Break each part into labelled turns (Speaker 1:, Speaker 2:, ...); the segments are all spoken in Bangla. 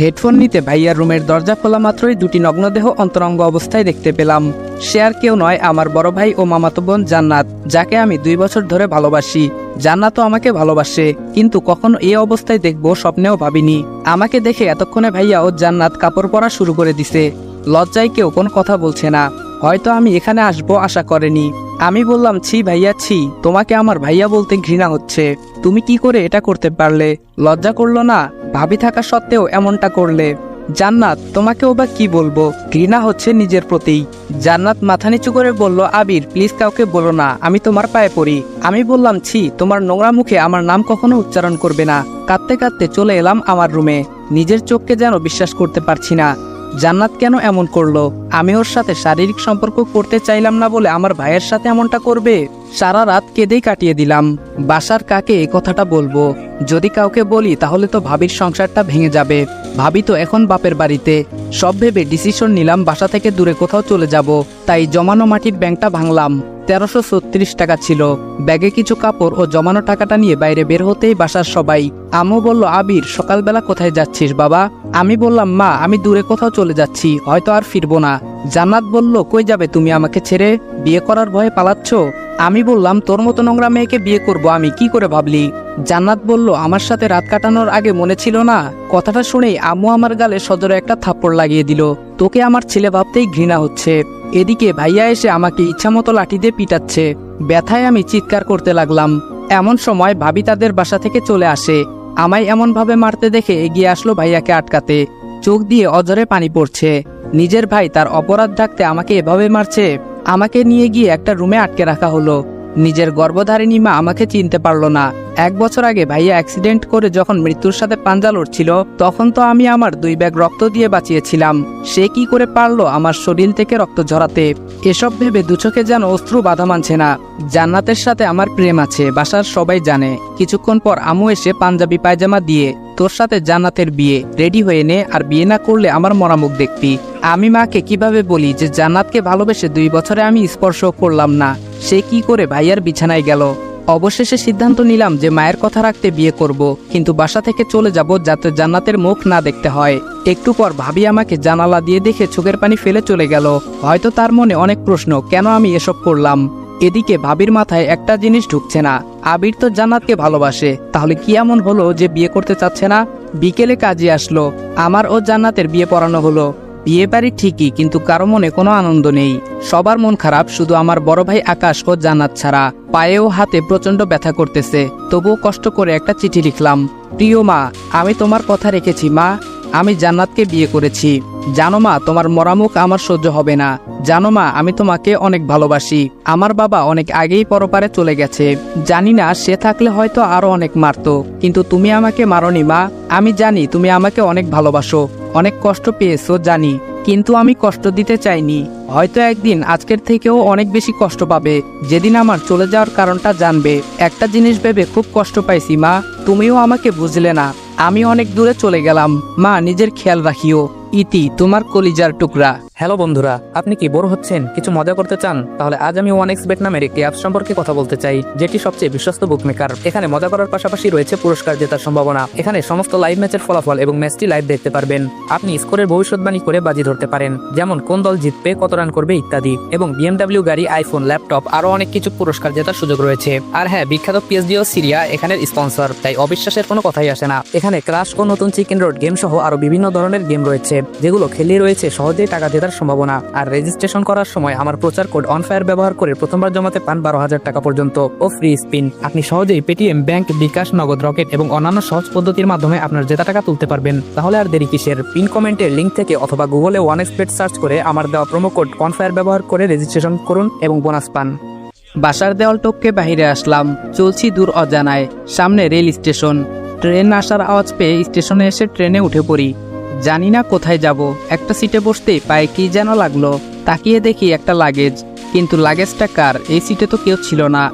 Speaker 1: হেডফোন নিতে ভাইয়ার রুমের দরজা খোলা মাত্রই দুটি নগ্নদেহ অন্তরঙ্গ অবস্থায় দেখতে পেলাম। সে আর কেউ নয়, আমার বড় ভাই ও মামাতো বোন জান্নাত, যাকে আমি দুই বছর ধরে ভালোবাসি। জান্নাতও আমাকে ভালোবাসে, কিন্তু কখনো এই অবস্থায় দেখব স্বপ্নেও ভাবিনি। আমাকে দেখে এতক্ষণে ভাইয়া ও জান্নাত কাপড় পরা শুরু করে দিছে। লজ্জায় কেউ কোনো কথা বলছে না। হয়তো আমি এখানে আসব আশা করেনি। আমি বললাম, ছি ভাইয়া, ছি, তোমাকে আমার ভাইয়া বলতে ঘৃণা হচ্ছে। তুমি কি করে এটা করতে পারলে? লজ্জা করল না। ভাবি থাকা সত্ত্বেও এমনটা করলে। জান্নাত, তোমাকেও বা কি বলব? ঘৃণা হচ্ছে নিজের প্রতি। জান্নাত মাথা নিচু করে বলল, আবির প্লিজ কাউকে বলো না, আমি তোমার পায়ে পড়ি। আমি বললাম, ছি, তোমার নোংরা মুখে আমার নাম কখনো উচ্চারণ করবে না। কাঁদতে কাঁদতে চলে এলাম আমার রুমে। নিজের চোখকে যেন বিশ্বাস করতে পারছি না। জান্নাত কেন এমন করল? আমি ওর সাথে শারীরিক সম্পর্ক করতে চাইলাম না বলে আমার ভাইয়ের সাথে এমনটা করবে? সারা রাত কেঁদেই কাটিয়ে দিলাম। বাসার কাকে এ কথাটা বলব? যদি কাউকে বলি, তাহলে তো ভাবির সংসারটা ভেঙে যাবে। ভাবি তো এখন বাপের বাড়িতে। সব ভেবে ডিসিশন নিলাম, বাসা থেকে দূরে কোথাও চলে যাব। তাই জমানো মাটির ব্যাংকটা ভাঙলাম। তেরোশো টাকা ছিল। ব্যাগে কিছু কাপড় ও জমানো টাকাটা নিয়ে বাইরে বের হতেই বাসার সবাই আম্মু বলল, আবির, সকালবেলা কোথায় যাচ্ছিস বাবা? আমি বললাম, মা, আমি দূরে কোথাও চলে যাচ্ছি, হয়তো আর ফিরবো না। জান্নাত বলল, কই যাবে তুমি আমাকে ছেড়ে? বিয়ে করার ভয়ে পালাচ্ছ? আমি বললাম, তোর মতো নোংরা মেয়েকে বিয়ে করব আমি, কি করে ভাবলি? জান্নাত বলল, আমার সাথে রাত কাটানোর আগে মনে ছিল না? কথাটা শুনেই আম্মু আমার গালে সজরে একটা থাপ্পড় লাগিয়ে দিল। তোকে আমার ছেলে ভাবতেই ঘৃণা হচ্ছে। এদিকে ভাইয়া এসে আমাকে ইচ্ছামতো লাঠি দিয়ে পিটাচ্ছে। ব্যথায় আমি চিৎকার করতে লাগলাম। এমন সময় ভাবি তাদের বাসা থেকে চলে আসে। আমায় এমনভাবে মারতে দেখে এগিয়ে আসলো ভাইয়াকে আটকাতে। চোখ দিয়ে অজরে পানি পড়ছে। নিজের ভাই তার অপরাধ ঢাকতে আমাকে এভাবে মারছে, আমাকে নিয়ে গিয়ে একটা রুমে আটকে রাখা হলো। নিজের গর্ভধারিণী মা আমাকে চিনতে পারল না। এক বছর আগে ভাইয়া অ্যাক্সিডেন্ট করে যখন মৃত্যুর সাথে পাঞ্জা লড়ছিল, তখন তো আমি আমার দুই ব্যাগ রক্ত দিয়ে বাঁচিয়েছিলাম। সে কি করে পারল আমার শরীর থেকে রক্ত ঝরাতে? এসব ভেবে দুচোখে যেন অশ্রু বাধা মানছে না। জান্নাতের সাথে আমার প্রেম আছে, বাসার সবাই জানে। কিছুক্ষণ পর আমু এসে পাঞ্জাবি পায়জামা দিয়ে তোর সাথে জান্নাতের বিয়ে রেডি হয়ে নে আর বিয়ে না করলে আমার মরামুখ দেখবি। আমি মাকে কীভাবে বলি যে জান্নাতকে ভালোবেসে দুই বছরে আমি স্পর্শ করলাম না? সে কি করে ভাইয়ার বিছানায় গেল? অবশেষে সিদ্ধান্ত নিলাম যে মায়ের কথা রাখতে বিয়ে করব, কিন্তু বাসা থেকে চলে যাব যাতে জান্নাতের মুখ না দেখতে হয়। একটু পর ভাবি আমাকে জানালা দিয়ে দেখে চোখের পানি ফেলে চলে গেল। হয়তো তার মনে অনেক প্রশ্ন, কেন আমি এসব করলাম? এদিকে ভাবির মাথায় একটা জিনিস ঢুকছে না। আবির তো জান্নাতকে ভালোবাসে। তাহলে কি এমন হলো যে বিয়ে করতে চাচ্ছে না? বিকেলে কাজে আসলো। আমার ও জান্নাতের বিয়ে পড়ানো হলো। বিয়ে বাড়ি ঠিকই, কিন্তু কারও মনে কোনো আনন্দ নেই। সবার মন খারাপ, শুধু আমার বড় ভাই আকাশ ও জান্নাত ছাড়া। পায়ে ও হাতে প্রচণ্ড ব্যথা করতেছে। তবুও কষ্ট করে একটা চিঠি লিখলাম। প্রিয় মা, আমি তোমার কথা রেখেছি মা। আমি জান্নাতকে বিয়ে করেছি। জানো মা, তোমার মরামুখ আমার সহ্য হবে না। জানো মা, আমি তোমাকে অনেক ভালোবাসি। আমার বাবা অনেক আগেই পরপারে চলে গেছে। জানি না, সে থাকলে হয়তো আরও অনেক মারতো। কিন্তু তুমি আমাকে মারনি মা। আমি জানি তুমি আমাকে অনেক ভালোবাসো। অনেক কষ্ট পেয়েছ, জানি। কিন্তু আমি কষ্ট দিতে চাইনি। হয়তো একদিন আজকের থেকেও অনেক বেশি কষ্ট পাবে। যেদিন আমার চলে যাওয়ার কারণটা জানবে। একটা জিনিস ভেবে খুব কষ্ট পাইছি মা। তুমিও আমাকে বুঝলে না। আমি অনেক দূরে চলে গেলাম। মা, নিজের খেয়াল রাখিও। ইতি তোমার কলিজার টুকরা।
Speaker 2: হ্যালো বন্ধুরা, আপনি কি বোর হচ্ছেন? কিছু মজা করতে চান? তাহলে আজ আমি ওয়ান এক্স বেট নামের একটি অ্যাপস সম্পর্কে কথা বলতে চাই, যেটি সবচেয়ে বিশ্বস্ত বুকমেকার এখানে মজা করার পাশাপাশি রয়েছে পুরস্কার জেতার সম্ভাবনা। এখানে সমস্ত লাইভ ম্যাচের ফলাফল এবং ম্যাচটি লাইভ দেখতে পারবেন। আপনি স্কোরের ভবিষ্যৎবাণী করে বাজি ধরতে পারেন, যেমন কোন দল জিতবে, কত রান করবে ইত্যাদি। এবং বিএমডাব্লিউ গাড়ি আইফোন ল্যাপটপ আরও অনেক কিছু পুরস্কার জেতার সুযোগ রয়েছে। আর হ্যাঁ বিখ্যাত পিএসডি ও সিরিয়া এখানের স্পন্সর তাই অবিশ্বাসের কোনো কথাই আসে না। এখানে ক্রাশ ও নতুন চিকেন রোড গেম সহ আরও বিভিন্ন ধরনের গেম রয়েছে, যেগুলো খেলে রয়েছে সহজেই টাকা জেতার সম্ভাবনা। আর রেজিস্ট্রেশন করার সময় আমার প্রচার কোড অনফায়ার ব্যবহার করে প্রথমবার জমাতে পান বারো হাজার টাকা পর্যন্ত। ও ফ্রি স্পিন আপনি সহজেই পেটিএম ব্যাংক বিকাশ নগদ রকেট এবং অন্যান্য সহজ পদ্ধতির মাধ্যমে আপনার জেতা টাকা তুলতে পারবেন। তাহলে আর দেরি কিসের? পিন কমেন্টের লিঙ্ক থেকে অথবা গুগলে ওয়ান এক্সপেট সার্চ করে আমার দেওয়া প্রোমো কোড কনফায়ার ব্যবহার করে রেজিস্ট্রেশন করুন এবং বোনাস পান।
Speaker 1: বাসার দেওয়াল টপকে বাহিরে আসলাম। চলছি দূর অজানায়। সামনে রেল স্টেশন ট্রেন আসার আওয়াজ পেয়ে স্টেশনে এসে ট্রেনে উঠে পড়ি। জানি না কোথায় যাব। একটা সিটে বসতেই পায়ে কি যেন লাগল। তাকিয়ে দেখি একটা লাগেজ। কিন্তু লাগেজটা কার? এই সিটে তো কেউ ছিল না।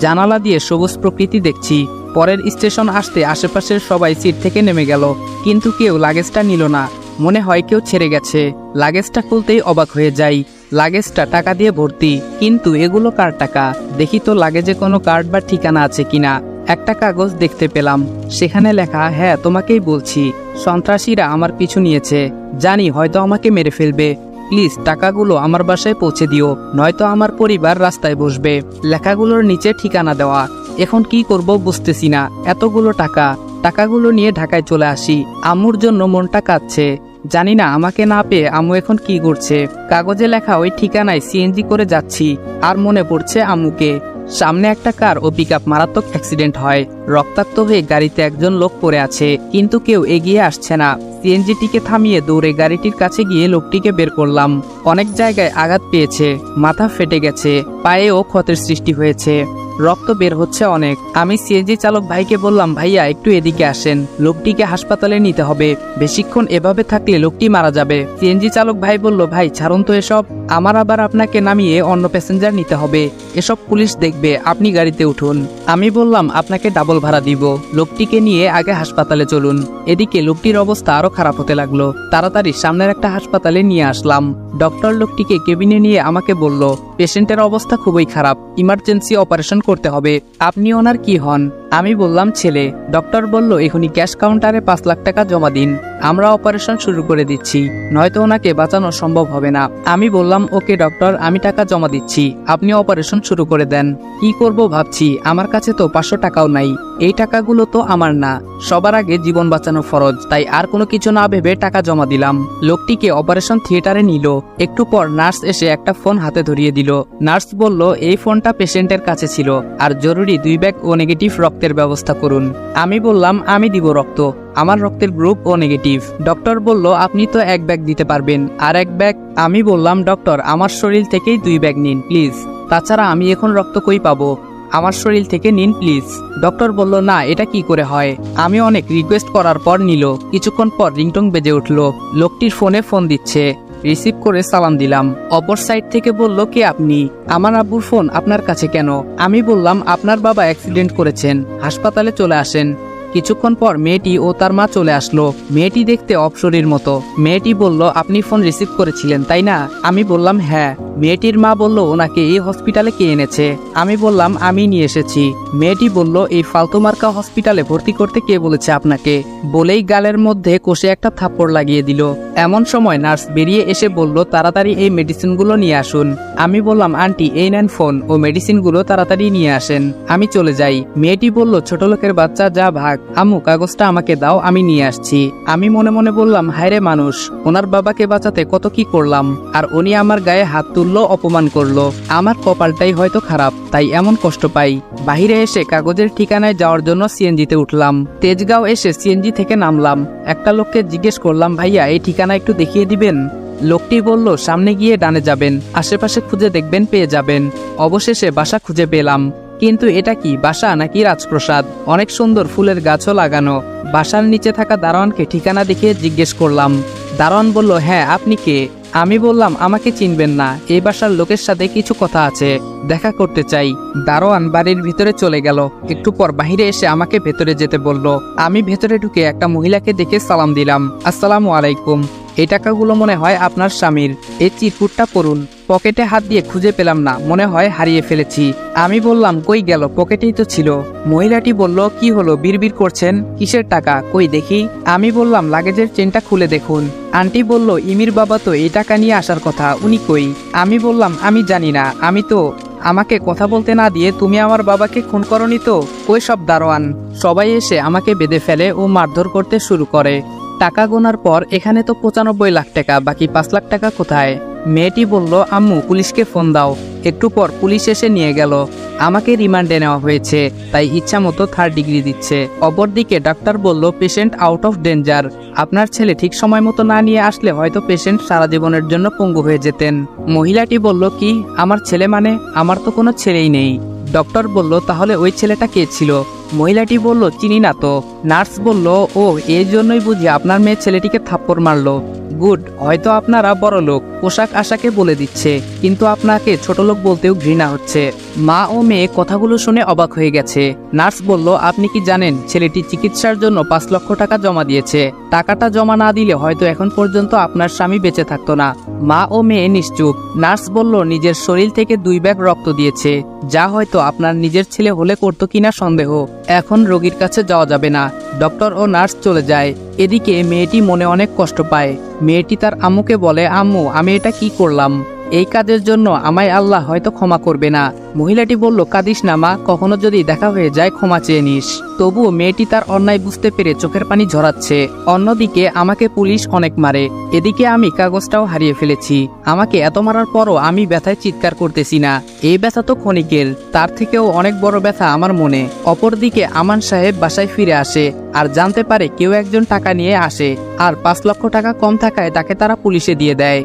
Speaker 1: জানালা দিয়ে সবুজ প্রকৃতি দেখছি। পরের স্টেশন আসতে আশেপাশের সবাই সিট থেকে নেমে গেল। কিন্তু কেউ লাগেজটা নিল না। মনে হয় কেউ ছেড়ে গেছে। লাগেজটা খুলতেই অবাক হয়ে যাই। লাগেজটা টাকা দিয়ে ভর্তি। কিন্তু এগুলো কার টাকা? দেখি তো লাগেজে কোনো কার্ড বা ঠিকানা আছে কিনা। একটা কাগজ দেখতে পেলাম। সেখানে লেখা হ্যাঁ তোমাকেই বলছি, সন্ত্রাসীরা আমার পিছু নিয়েছে। জানি হয়তো আমাকে মেরে ফেলবে। প্লিজ, টাকাগুলো আমার বাসায় পৌঁছে দিও, নয়তো আমার পরিবার রাস্তায় বসবে। লেখাগুলোর নিচে ঠিকানা দেওয়া। এখন কি করব বুঝতেছি না। এতগুলো টাকা। টাকাগুলো নিয়ে ঢাকায় চলে আসি। আম্মুর জন্য মনটা কাঁদছে। জানি না, আমাকে না পেয়ে আম্মু এখন কি করছে। কাগজে লেখা ওই ঠিকানায় সিএনজি করে যাচ্ছি, আর মনে পড়ছে আম্মুকে। সামনে একটা কার ও পিক মারাত্মক অ্যাক্সিডেন্ট হয়। রক্তাক্ত হয়ে গাড়িতে একজন লোক পড়ে আছে, কিন্তু কেউ এগিয়ে আসছে না। সিএনজিটিকে থামিয়ে দৌড়ে গাড়িটির কাছে গিয়ে লোকটিকে বের করলাম। অনেক জায়গায় আঘাত পেয়েছে, মাথা ফেটে গেছে, পায়েও ক্ষতের সৃষ্টি হয়েছে। রক্ত বের হচ্ছে অনেক। আমি সিএনজি চালক ভাইকে বললাম, ভাইয়া, একটু এদিকে আসেন। লোকটিকে হাসপাতালে নিতে হবে। বেশিক্ষণ এভাবে থাকলে লোকটি মারা যাবে। সিএনজি চালক ভাই বলল, ভাই, ছাড়ুন তো এসব। আমার আবার আপনাকে নামিয়ে অন্য প্যাসেঞ্জার নিতে হবে। এসব পুলিশ দেখবে, আপনি গাড়িতে উঠুন। আমি বললাম, আপনাকে ডাবল ভাড়া দিব। লোকটিকে নিয়ে আগে হাসপাতালে চলুন। এদিকে লোকটির অবস্থা আরও খারাপ হতে লাগল। তাড়াতাড়ি সামনের একটা হাসপাতালে নিয়ে আসলাম। ডক্টর লোকটিকে কেবিনে নিয়ে আমাকে বলল, পেশেন্টের অবস্থা খুবই খারাপ। ইমার্জেন্সি অপারেশন করতে হবে। আপনি ওনার কি হন? আমি বললাম, ছেলে। ডক্টর বলল, এখনই ক্যাশ কাউন্টারে পাঁচ লাখ টাকা জমা দিন। আমরা অপারেশন শুরু করে দিচ্ছি। নয়তো ওনাকে বাঁচানো সম্ভব হবে না। আমি বললাম, ওকে ডক্টর, আমি টাকা জমা দিচ্ছি। আপনি অপারেশন শুরু করে দেন। কি করব ভাবছি? আমার কাছে তো পাঁচশো টাকাও নাই। এই টাকাগুলো তো আমার না। সবার আগে জীবন বাঁচানো ফরজ। তাই আর কোনো কিছু না ভেবে টাকা জমা দিলাম। লোকটিকে অপারেশন থিয়েটারে নিল। একটু পর নার্স এসে একটা ফোন হাতে ধরিয়ে দিল। নার্স বলল, এই ফোনটা পেশেন্টের কাছে ছিল। আর জরুরি দুই ব্যাগ ও নেগেটিভ রক্তের ব্যবস্থা করুন। আমি বললাম, আমি দিব রক্ত। আমার রক্তের গ্রুপ ও নেগেটিভ ডক্টর বলল, আপনি তো এক ব্যাগ দিতে পারবেন। আর এক ব্যাগ? আমি বললাম ডক্টর আমার শরীর থেকেই দুই ব্যাগ নিন প্লিজ তাছাড়া আমি এখন রক্ত কই পাবো? আমার শরীর থেকে নিন প্লিজ ডক্টর বলল, না, এটা কি করে হয়? আমি অনেক রিকোয়েস্ট করার পর নিল। কিছুক্ষণ পর রিংটং বেজে উঠল। লোকটির ফোনে ফোন দিচ্ছে। রিসিভ করে সালাম দিলাম। অপর সাইড থেকে বলল, কে আপনি? আমার আব্বুর ফোন আপনার কাছে কেন? আমি বললাম, আপনার বাবা অ্যাক্সিডেন্ট করেছেন। হাসপাতালে চলে আসেন। কিছুক্ষণ পর মেয়েটি ও তার মা চলে আসলো। মেয়েটি দেখতে অপসরীর মতো। মেয়েটি বলল, আপনি ফোন রিসিভ করেছিলেন, তাই না? আমি বললাম হ্যাঁ। মেয়েটির মা বলল, ওনাকে এই হসপিটালে কে এনেছে? আমি বললাম, আমি নিয়ে এসেছি। মেয়েটি বলল, এই ফালতু মার্কা হসপিটালে ভর্তি করতে কে বলেছে আপনাকে? বলেই গালের মধ্যে কষে একটা থাপ্পড় লাগিয়ে দিল। এমন সময় নার্স বেরিয়ে এসে বলল, তাড়াতাড়ি এই মেডিসিনগুলো নিয়ে আসুন। আমি বললাম, আন্টি, এই নেন ফোন, ও মেডিসিনগুলো তাড়াতাড়ি নিয়ে আসেন। আমি চলে যাই। মেয়েটি বলল, ছোট লোকের বাচ্চা, যা ভাগ। আম্মু, কাগজটা আমাকে দাও, আমি নিয়ে আসছি। আমি মনে মনে বললাম হায়রে মানুষ, ওনার বাবাকে বাঁচাতে কত কি করলাম, আর উনি আমার গায়ে হাত তুললো, অপমান করল। আমার কপালটাই হয়তো খারাপ, তাই এমন কষ্ট পাই। বাহিরে এসে কাগজের ঠিকানায় যাওয়ার জন্য সিএনজিতে উঠলাম। তেজগাঁও এসে সিএনজি থেকে নামলাম। একটা লোককে জিজ্ঞেস করলাম, ভাইয়া, এই ঠিকানা একটু দেখিয়ে দিবেন? লোকটি বলল, সামনে গিয়ে ডানে যাবেন, আশেপাশে খুঁজে দেখবেন, পেয়ে যাবেন। অবশেষে বাসা খুঁজে পেলাম। কিন্তু এটা কি, বাসা নাকি রাজপ্রসাদ? অনেক সুন্দর ফুলের গাছও লাগানো। বাসার নিচে থাকা দারোয়ানকে ঠিকানা দেখিয়ে জিজ্ঞেস করলাম। দারোয়ান বলল হ্যাঁ আপনি কে? আমি বললাম, আমাকে চিনবেন না। এই বাসার লোকের সাথে কিছু কথা আছে। দেখা করতে চাই। দারোয়ান বাড়ির ভিতরে চলে গেল। একটু পর বাহিরে এসে আমাকে ভেতরে যেতে বলল। আমি ভেতরে ঢুকে একটা মহিলাকে দেখে সালাম দিলাম। আসসালামু আলাইকুম। এই টাকাগুলো মনে হয় আপনার স্বামীর। এই চিরকুটটা পড়ুন। পকেটে হাত দিয়ে খুঁজে পেলাম না, মনে হয় হারিয়ে ফেলেছি। আমি বললাম, কই গেল? পকেটেই তো ছিল। মহিলাটি বলল, কি হলো? বিড়বিড় করছেন? কিসের টাকা? কই দেখি? আমি বললাম, লাগেজের চেনটা খুলে দেখুন। আন্টি বলল, ইমির বাবা তো এই টাকা নিয়ে আসার কথা, উনি কই? আমি বললাম, আমি জানি না, আমি তো আমাকে কথা বলতে না দিয়ে তুমি আমার বাবাকে খুন করনি তো? ওই সব দারোয়ান? সবাই এসে আমাকে বেঁধে ফেলে ও মারধর করতে শুরু করে। টাকা গোনার পর এখানে তো পঁচানব্বই লাখ টাকা, বাকি পাঁচ লাখ টাকা কোথায়? মেয়েটি বলল, আম্মু, পুলিশকে ফোন দাও। একটু পর পুলিশ এসে নিয়ে গেল। আমাকে রিমান্ডে নেওয়া হয়েছে, তাই ইচ্ছা মতো থার্ড ডিগ্রি দিচ্ছে। অপরদিকে ডাক্তার বলল, পেশেন্ট আউট অফ ডেঞ্জার। আপনার ছেলে ঠিক সময় মতো না নিয়ে আসলে হয়তো পেশেন্ট সারা জীবনের জন্য পঙ্গু হয়ে যেতেন। মহিলাটি বলল, কি? আমার ছেলে মানে? আমার তো কোনো ছেলেই নেই। ডক্টর বলল, তাহলে ওই ছেলেটা কে ছিল? মহিলাটি বলল, চিনি না তো। নার্স বলল, ও, এই জন্যই বুঝি আপনার মেয়ে ছেলেটিকে থাপ্পড় মারলো। গুড, হয়তো আপনারা বড় লোক, পোশাক আশাকে বলে দিচ্ছে, কিন্তু আপনাকে ছোট লোক বলতেও ঘৃণা হচ্ছে। মা ও মেয়ে কথাগুলো শুনে অবাক হয়ে গেছে। নার্স বলল, আপনি কি জানেন, ছেলেটি চিকিৎসার জন্য পাঁচ লক্ষ টাকা জমা দিয়েছে। টাকাটা জমা না দিলে হয়তো এখন পর্যন্ত আপনার স্বামী বেঁচে থাকতো না। মা ও মেয়ে নিশ্চুপ। নার্স বলল, নিজের শরীর থেকে দুই ব্যাগ রক্ত দিয়েছে। যা হয়তো আপনার নিজের ছেলে হলে করতো কিনা সন্দেহ। এখন রোগীর কাছে যাওয়া যাবে না। ডক্টর ও নার্স চলে যায়। এদিকে মেয়েটি মনে অনেক কষ্ট পায়। মেয়েটি তার আম্মুকে বলে, আম্মু, আমি এটা কি করলাম? এই কাজের জন্য আমায় আল্লাহ হয়তো ক্ষমা করবে না। মহিলাটি বলল, কাদিস না, মা, কখনো যদি দেখা হয়ে যায়, ক্ষমা চেয়ে নিস। তবুও মেয়েটি তার অন্যায় বুঝতে পেরে চোখের পানি ঝরাচ্ছে। অন্যদিকে আমাকে পুলিশ অনেক মারে। এদিকে আমি কাগজটাও হারিয়ে ফেলেছি। আমাকে এত মারার পরও আমি ব্যথায় চিৎকার করতেছি না। এই ব্যথা তো ক্ষণিকের। তার থেকেও অনেক বড় ব্যথা আমার মনে। অপরদিকে আমান সাহেব বাসায় ফিরে আসে আর জানতে পারে কেউ একজন টাকা নিয়ে আসে। আর পাঁচ লক্ষ টাকা কম থাকায় তাকে তারা পুলিশে দিয়ে দেয়।